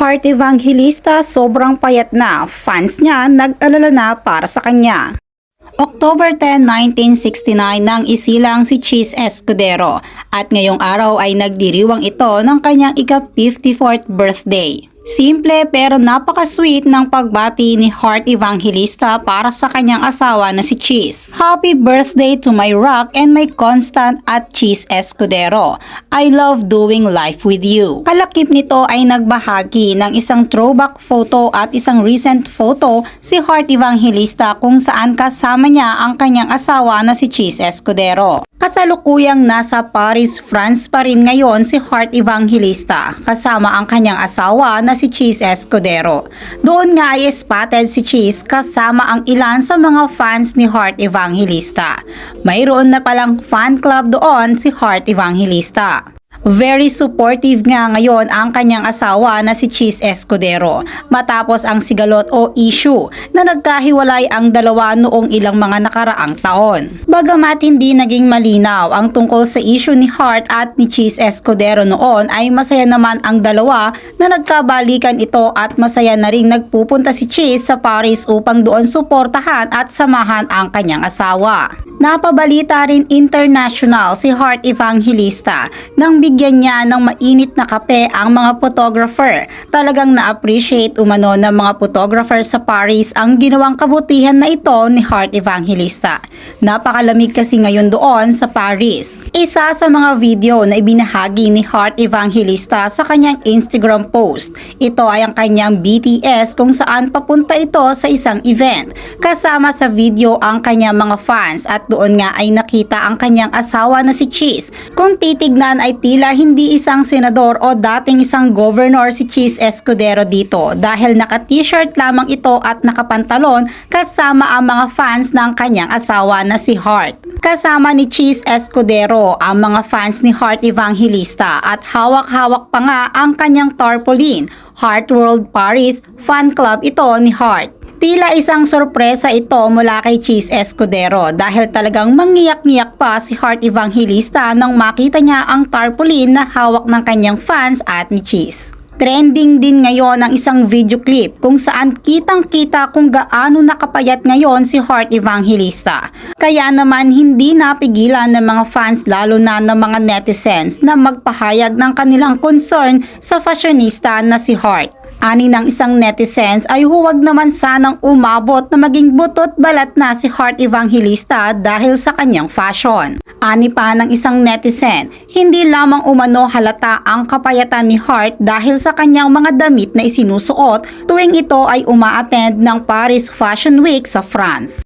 Heart Evangelista sobrang payat na. Fans niya nag-alala na para sa kanya. October 10, 1969 nang isilang si Cheese Escudero at ngayong araw ay nagdiriwang ito ng kanyang ika-54th birthday. Simple pero napaka-sweet ng pagbati ni Heart Evangelista para sa kanyang asawa na si Cheese. Happy birthday to my rock and my constant at Cheese Escudero. I love doing life with you. Kalakip nito ay nagbahagi ng isang throwback photo at isang recent photo si Heart Evangelista kung saan kasama niya ang kanyang asawa na si Cheese Escudero. Kasalukuyang nasa Paris, France pa rin ngayon si Heart Evangelista kasama ang kanyang asawa na si Cheese Escudero. Doon nga ay spotted si Cheese kasama ang ilan sa mga fans ni Heart Evangelista. Mayroon na palang fan club doon si Heart Evangelista. Very supportive nga ngayon ang kanyang asawa na si Cheese Escudero matapos ang sigalot o issue na nagkahiwalay ang dalawa noong ilang mga nakaraang taon. Bagamat hindi naging malinaw ang tungkol sa issue ni Hart at ni Cheese Escudero noon ay masaya naman ang dalawa na nagkabalikan ito at masaya na ring nagpupunta si Cheese sa Paris upang doon suportahan at samahan ang kanyang asawa. Napabalita rin international si Heart Evangelista nang bigyan niya ng mainit na kape ang mga photographer. Talagang na-appreciate umano ng mga photographer sa Paris ang ginawang kabutihan na ito ni Heart Evangelista. Napakalamig kasi ngayon doon sa Paris. Isa sa mga video na ibinahagi ni Heart Evangelista sa kanyang Instagram post. Ito ay ang kanyang BTS kung saan papunta ito sa isang event. Kasama sa video ang kanyang mga fans at doon nga ay nakita ang kanyang asawa na si Cheese. Kung titignan ay tila hindi isang senador o dating isang governor si Cheese Escudero dito dahil naka-t-shirt lamang ito at nakapantalon kasama ang mga fans ng kanyang asawa na si Hart. Kasama ni Cheese Escudero ang mga fans ni Heart Evangelista at hawak-hawak pa nga ang kanyang tarpaulin. Heart World Paris Fan Club ito ni Heart. Tila isang sorpresa ito mula kay Cheese Escudero dahil talagang mangiyak-ngiyak pa si Heart Evangelista nang makita niya ang tarpaulin na hawak ng kanyang fans at ni Cheese. Trending din ngayon ang isang video clip kung saan kitang-kita kung gaano nakapayat ngayon si Heart Evangelista. Kaya naman hindi napigilan ng mga fans lalo na ng mga netizens na magpahayag ng kanilang concern sa fashionista na si Heart. Ani ng isang netizens ay huwag naman sanang umabot na maging butot balat na si Heart Evangelista dahil sa kanyang fashion. Ani pa ng isang netizen, hindi lamang umano halata ang kapayatan ni Heart dahil sa kanyang mga damit na isinusuot tuwing ito ay umaattend ng Paris Fashion Week sa France.